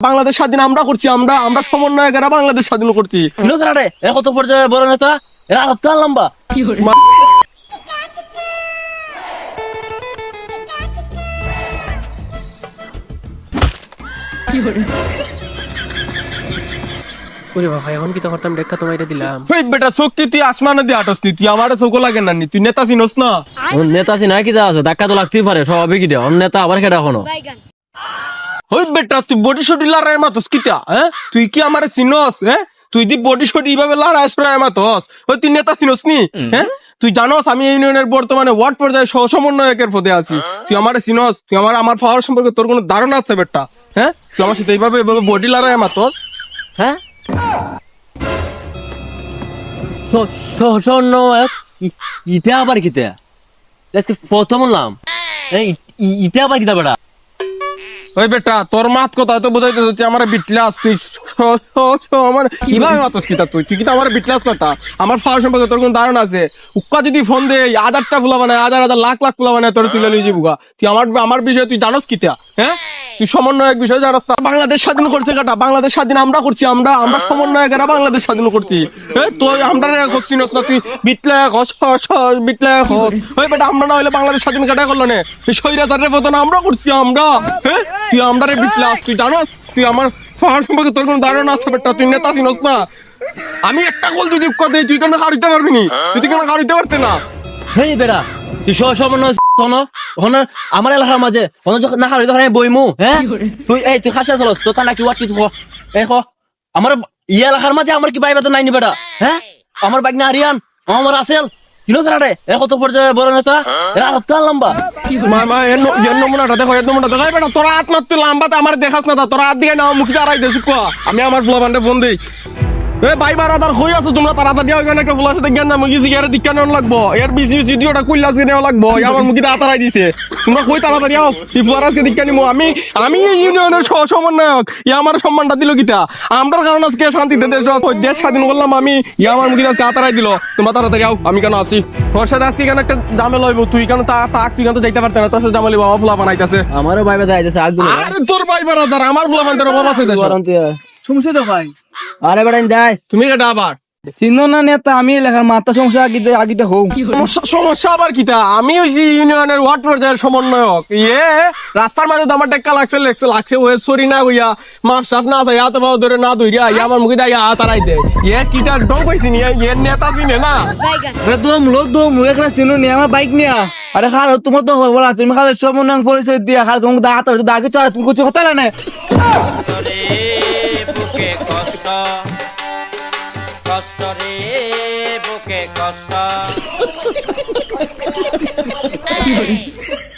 বাংলাদেশ স্বাধীন আমরা করছি আমরা আমরা সমন্বয়কেরা বাংলাদেশ স্বাধীন করছি। এরা কত পর্যায়ে বড় নেতা? এরা হাত লম্বা। ওরে বাবা এখন কি তো করতাম ডেক্কা তোমায় দিলাম? ওই বেটা চোখ তুই আসমানে দিয়ে আটস তুই আমার চোখ লাগে না তুই নেতা চিনস না? নেতা আছে না কি আছে ধাক্কা তো লাগতেই পারে স্বাভাবিক কি দেয় নেতা আবার খেটা এখনও? ওই বেটা তুই বডি শডি লড়াই মাতস কিতা হ্যাঁ? তুই কি আমার চিনস হ্যাঁ? তুই দি বডি শডি এইভাবে লড়াই সরাই মাতস। ওই তুই নেতা চিনস নি হ্যাঁ? তুই জানস আমি এই ইউনিয়নের বর্তমানে ওয়ার্ড পর্যায়ে সহ সমন্বয়কের পদে আছি। তুই আমার চিনস তুই আমার আমার পাওয়ার সম্পর্কে তোর কোনো ধারণা আছে বেটা হ্যাঁ? তুই আমার সাথে এইভাবে এইভাবে বডি লড়াই মাতস হ্যাঁ? স- স- স্বর্ণ এক ইটা আবার কিতে? আজকে প্রথম এই ইটা আবার কিতা বেটা? ওই বেটা, তোর মাত কথা তো বুঝাইতে তুই আমার বিটলাস তুই আমার মাতস কিতা তুই? তুই কিতা আমার বিটলাস আমার পাওয়ার সম্পর্কে তোর ধারণা আছে? উক্কা যদি ফোন দে হাজারটা ফুলা বানায় লাখ লাখ ফুলা বানায়, তোর তুলে তুই আমার আমার বিষয়ে তুই জানোস কিতা? হ্যাঁ? তুই সমন্বয়ক বিষয় জানোস না বাংলাদেশ স্বাধীন করছে কাটা, বাংলাদেশ স্বাধীন আমরা করছি, আমরা আমরা সমন্বয়কেরা বাংলাদেশ স্বাধীন করছি। এ, তুই আমরা করছি না তুই বিটলায়ক হস হস হস বিটলায়ক হস। ওই বেটা, আমরা না হলে বাংলাদেশ স্বাধীন কাটা করল না? মতন আমরা করছি, আমরা। হ্যাঁ? তুই আমরা রে বিটলাস তুই জানোস? তুই আমার ফাহার সম্পর্কে তোর কোনো ধারণা আছে বেটা তুই নেতা চিনস না। আমি একটা গোল যদি কথা তুই কেন হারিতে পারবি নি। তুই কেন হারিতে পারতে না? হেই বেটা তুই সব সমন্বয় শোন ওখানে আমার এলাকার মাঝে যখন না তখন আমি বইমু হ্যাঁ তুই এই তুই খাসা চলো তোর তা নাকি ওয়াট কি তুই এই খ আমার ই এলাকার মাঝে আমার কি বাই বেতন নাই নি বেটা হ্যাঁ আমার বাইক না হারিয়ান আমার আসেল। চিনো তারা রে এরা কত পর্যায়ে বড় নেতা? এরা লম্বা। মা মা, এর দেখো, এর নমুনাটা দেখো। বেটা, তোরা হাত মারতে লাম্বাতে আমার দেখাস না তোরা হাত দিয়ে নাও মুখে দাঁড়াই দেশ আমি আমার ফ্লোবান্ডে ফোন দিই। এ ভাই বারাদার হই আছো তোমরা তাড়াতাড়ি আও এখানে একটা ফুলার সাথে জ্ঞান মুখি জিগারে দীক্ষা নেওয়া লাগবো? এর বিসি ভিডিওটা কুইলা আজকে নেওয়া লাগবো আমার মুখে দাঁড়াই দিছে। তোমরা কই তাড়াতাড়ি আও? এই ফুলার আজকে দীক্ষা নিমো আমি আমি এই ইউনিয়নের সহ সমন্বয়ক ই আমার সম্মানটা দিল কিতা? আমরার কারণ আজকে শান্তিতে দেশ দেশ স্বাধীন করলাম আমি ই আমার মুখে আজকে আতারাই দিল। তোমরা তাড়াতাড়ি আও আমি কেন আসি তোর সাথে আজকে কেন একটা জামেলা হইব তুই কেন তা তাক তুই কেন তো যাইতে পারতে না তোর সাথে জামেলা হইবো, আমার ফুলা বানাইতেছে। আমারও বাই বেতা আইতেছে আগুন আরে তোর ভাই বারাদার আমার ফুলা বানাইতে অভাব আছে দেশ। শুনছি তো ভাই? আরে বেটা দেয় তুমি কেটা আবার? চিহ্ন না নেতা আমি এলাকার মাথা সমস্যা আগিতে আগিতে হোক সমস্যা- সমস্যা আবার কিতা আমি হইছি ইউনিয়নের ওয়ার্ড পর্যায়ের সমন্বয়ক। ইয়ে রাস্তার মাঝে তো আমার টেক্কা লাগছে লাগছে লাগছে ওয়ে সরি না হইয়া মাফ সাফ না যায় হাতে পাও ধরে না ধইরা ইয়া আমার মুখে দাইয়া তারাই দে। ইয়ে কিটা ডং পাইছি নি ইয়ে নেতা চিনে না? আরে দম লো দম এখানে চিনো নি আমার বাইক নিয়া। আরে খালো তোমার তো বলা তুমি খালো নাম পরিচয় দিয়া। খালো তোমাকে দা হাতে দা কিছু তুমি কিছু কথা না কষ্ট রে বুকে কষ্ট।